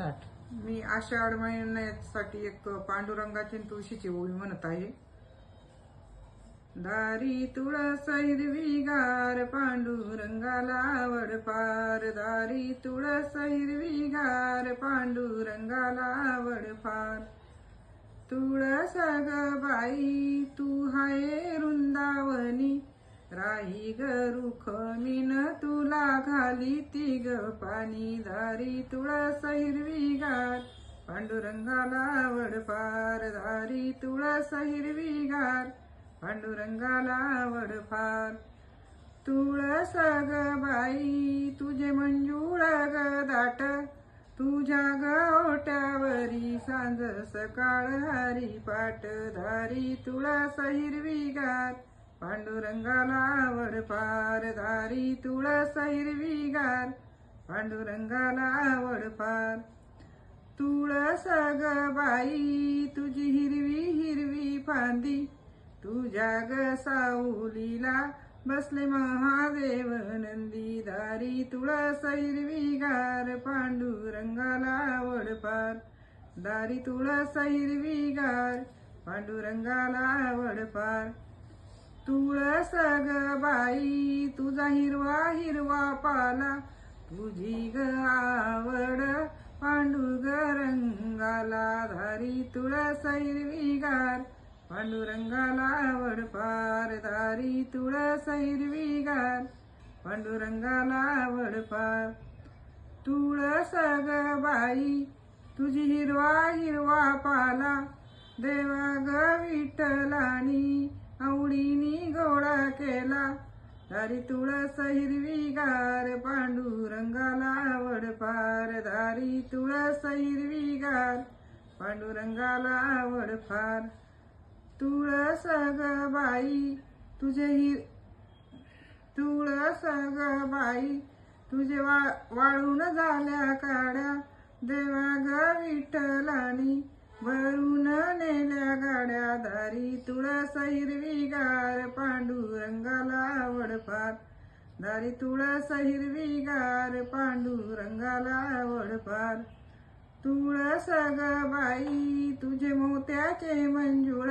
साठ. मी आषाढ महिन्यासाठी एक पांडुरंगाची तुळशीची ओवी म्हणत आहे. दारी तुळस हिरवी गार पांडुरंगाला आवड पार दारी तुळस हिरवी गार पांडुरंगाला आवड फार. तुळस ग बाई तू हाय वृंदावनी. राही ग रुख तुला घाली ती पाणी दारी तुळस हिरवी गार. पांडुरंगाला आवड फार दारी तुळस हिरवी गार. पांडुरंगाला आवड फार तुळस ग बाई तुझे मंजूळ ग दाट. तुझ्या ग ओट्यावरी सांज सकाळ हरी पाट. धारी तुळस हिरवी गार. पांडुरंगाला आवड फार धारी तुळस हिरवीगार पांडुरंगाला आवड फार तुळस ग बाई तुझी हिरवी हिरवी फांदी. तुझ्या ग साऊलीला बसले महादेव नंदी दारी तुळस हिरवीगार पांडुरंगाला आवड फार दारी तुळस हिरवीगार पांडुरंगाला आवड फार तुळस ग बाई तुझा हिरवा हिरवा पाला तुझी ग आवड पांडुरंग रंगाला धारी तुळस हिरवीगार पांडुरंगाला आवड फार धारी तुळस हिरवीगार पांडुरंगाला आवड फार तुळस ग बाई तुझी हिरवा हिरवा पाला देवा ग विठ्ठलानी आवडीनी गोळा केला. धारी तुळस हिरवी गार पांडुरंगाला आवड फार धारी तुळस हिरवी गार पांडुरंगाला आवड फार तुळस ग बाई तुझे हिर तुळस ग बाई तुझे वा वाळून झाल्या काड्या. देवा ग विठ्ठलानी वरून नेल्या गाड्या दारी तुळस हिरवीगार पांडुरंगाला आवड दारी तुळस हिरवी गार पांडुरंगाला आवड तुळस ग बाई तुझे मोत्याचे मंजुळ.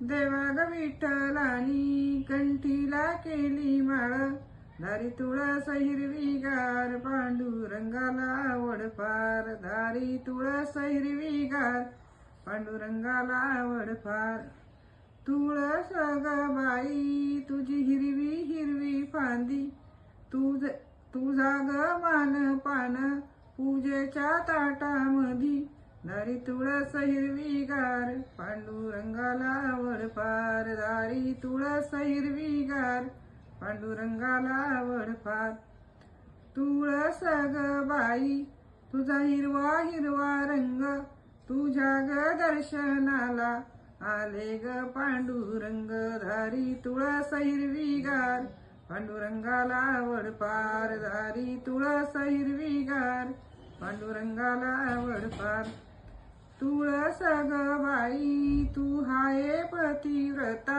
देवाग विठ्ठलानी कंठीला केली माळ. दारी तुळस हिरवीगार पांडुरंगाला आवड दारी तुळस हिरवीगार पांडुरंगाला आवड फार तुळस ग बाई तुझी हिरवी हिरवी फांदी. तुझ तुझा ग मान पान पूजेच्या ताटामधी. दारी तुळस हिरवीगार पांडुरंगाला आवड दारी तुळस हिरवी गार पांडुरंगाला आवड फार. तुळस ग बाई तुझा हिरवा हिरवा रंग तुझ्या ग दर्शनाला आले ग पांडुरंग धारी तुळस हिरवी गार पांडुरंगाला आवड पार धारी तुळस हिरवी गार पांडुरंगाला आवड फार. तुळस ग बाई तू हाय पतिव्रता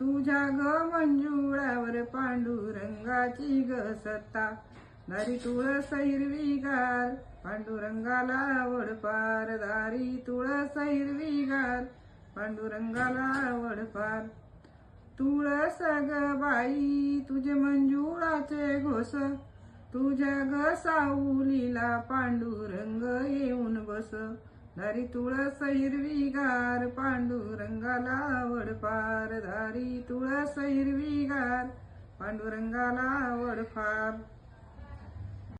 तुझ्या ग मंजुळावर पांडुरंगाची ग सत्ता. दारी तुळस हिरवी गार पांडुरंगाला आवड दारी तुळस हिरवी गार पांडुरंगाला आवड तुळस ग बाई तुझे मंजुळाचे घोस तुझ्या ग साऊलीला पांडुरंग येऊन बस. दारी तुळस हिरवी गार पांडुरंगाला धारी तुळस हिरवीगार पांडुरंगाला आवड फार